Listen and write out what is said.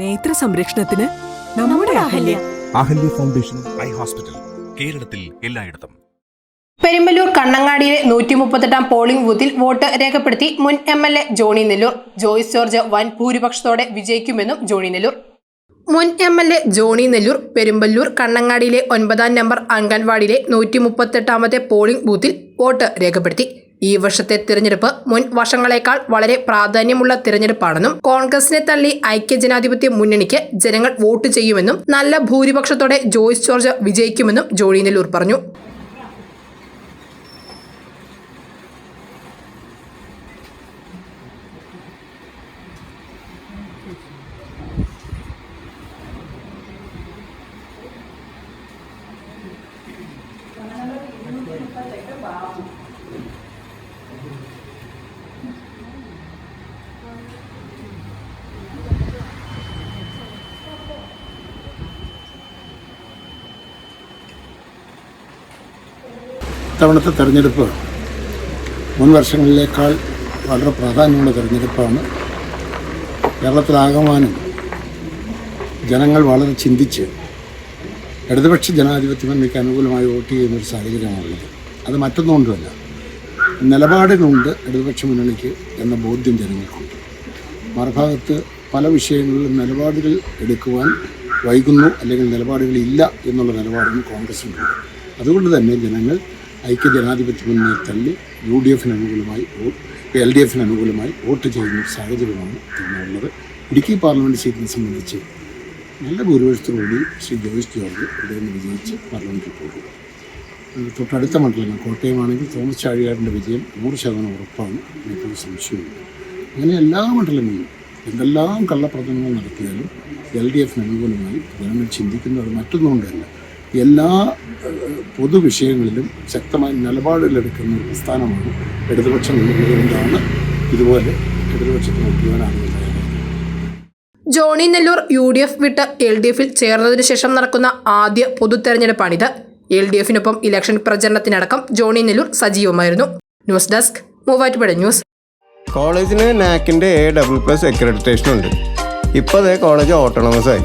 നേത്ര സംരക്ഷണത്തിന് നമ്മുടെ Ahalya. Ahalya foundation eye hospital കേരളത്തിൽ എല്ലായിടത്തും. പെരുമ്പല്ലൂർ കണ്ണങ്ങാടിയിലെ നൂറ്റി മുപ്പത്തെട്ടാം പോളിംഗ് ബൂത്തിൽ വോട്ട് രേഖപ്പെടുത്തി മുൻ M L A Johnny Nellore Joyce George വൻ ഭൂരിപക്ഷത്തോടെ വിജയിക്കുമെന്നും ജോണി നെല്ലൂർ. മുൻ M L A Johnny Nellore Perumballoor കണ്ണങ്ങാടിയിലെ ഒൻപതാം നമ്പർ അംഗൻവാടിയിലെ നൂറ്റി മുപ്പത്തെട്ടാമത്തെ പോളിംഗ് ബൂത്തിൽ വോട്ട് രേഖപ്പെടുത്തി. ഈ വർഷത്തെ തിരഞ്ഞെടുപ്പ് മുൻ വർഷങ്ങളെക്കാൾ വളരെ പ്രാധാന്യമുള്ള തിരഞ്ഞെടുപ്പാണെന്നും കോൺഗ്രസിനെ തള്ളി ഐക്യ ജനാധിപത്യ മുന്നണിക്ക് ജനങ്ങൾ വോട്ട് ചെയ്യുമെന്നും നല്ല ഭൂരിപക്ഷത്തോടെ ജോയ്സ് ജോർജ് വിജയിക്കുമെന്നും ജോളി നെല്ലൂർ പറഞ്ഞു. ഇത്തവണത്തെ തെരഞ്ഞെടുപ്പ് മുൻ വർഷങ്ങളിലേക്കാൾ വളരെ പ്രാധാന്യമുള്ള തെരഞ്ഞെടുപ്പാണ്. കേരളത്തിലാകമാനം ജനങ്ങൾ വളരെ ചിന്തിച്ച് ഇടതുപക്ഷ ജനാധിപത്യ മുന്നണിക്ക് അനുകൂലമായി വോട്ട് ചെയ്യുന്ന ഒരു സാഹചര്യമാണുള്ളത്. അത് മറ്റൊന്നുകൊണ്ടുമല്ല നിലപാടിനുണ്ട് ഇടതുപക്ഷ മുന്നണിക്ക് എന്ന ബോധ്യം ജനങ്ങൾക്കുണ്ട്. മറുഭാഗത്ത് പല വിഷയങ്ങളിലും നിലപാടുകൾ എടുക്കുവാൻ വൈകുന്നു അല്ലെങ്കിൽ നിലപാടുകളില്ല എന്നുള്ള നിലപാടും കോൺഗ്രസിനുണ്ട്. അതുകൊണ്ട് തന്നെ ജനങ്ങൾ ഐക്യ ജനാധിപത്യ മുന്നേ തള്ളി യു ഡി എഫിന് അനുകൂലമായി എൽ ഡി എഫിന് അനുകൂലമായി വോട്ട് ചെയ്യുന്ന സാഹചര്യമാണ് ഇന്നുള്ളത് ഇടുക്കി പാർലമെന്റ് സീറ്റിനെ സംബന്ധിച്ച് നല്ല ഭൂരിപക്ഷത്തോടുകൂടി ശ്രീ ജോയിസ് ജോർജ് ഇവിടെ വിജയിച്ച് പാർലമെന്റിൽ പോകും. തൊട്ടടുത്ത മണ്ഡലങ്ങൾ കോട്ടയമാണെങ്കിൽ തോമസ് ചാഴികാരന്റെ വിജയം നൂറ് ശതമാനം ഉറപ്പാണ്. എനിക്കൊരു സംശയമില്ല അങ്ങനെ എല്ലാ മണ്ഡലങ്ങളിലും എന്തെല്ലാം കള്ളപ്രചരണങ്ങൾ നടത്തിയാലും എൽ ഡി എഫിന് അനുകൂലമായി ജനങ്ങൾ ചിന്തിക്കുന്നത് മറ്റൊന്നുകൊണ്ടല്ല. എല്ലാ പൊതുവിഷയങ്ങളിലും ശക്തമായ നിലപാടുകളെടുക്കുന്ന ഒരു പ്രസ്ഥാനമാണ് ഇടതുപക്ഷം എന്നുള്ളതുകൊണ്ടാണ് ഇതുപോലെ ഇടതുപക്ഷത്തിന് മുഖ്യവാൻ Johnny Nellore U D F വിട്ട് എൽ ഡി എഫിൽ ചേർന്നതിന് ശേഷം നടക്കുന്ന ആദ്യ പൊതു തെരഞ്ഞെടുപ്പാണിത് എൽ ഡി എഫിനൊപ്പം ഇലക്ഷൻ പ്രചരണത്തിനടക്കം ജോണി നെല്ലൂർ സജീവമായിരുന്നു. News desk Muvattupuzha news. കോളേജിന് നാക്കിന്റെ എ ഡബിൾ പ്ലസ് അക്രഡിറ്റേഷൻ ഉണ്ട്. ഇപ്പോൾ അതേ കോളേജ് ഓട്ടോണമസ് ആയി.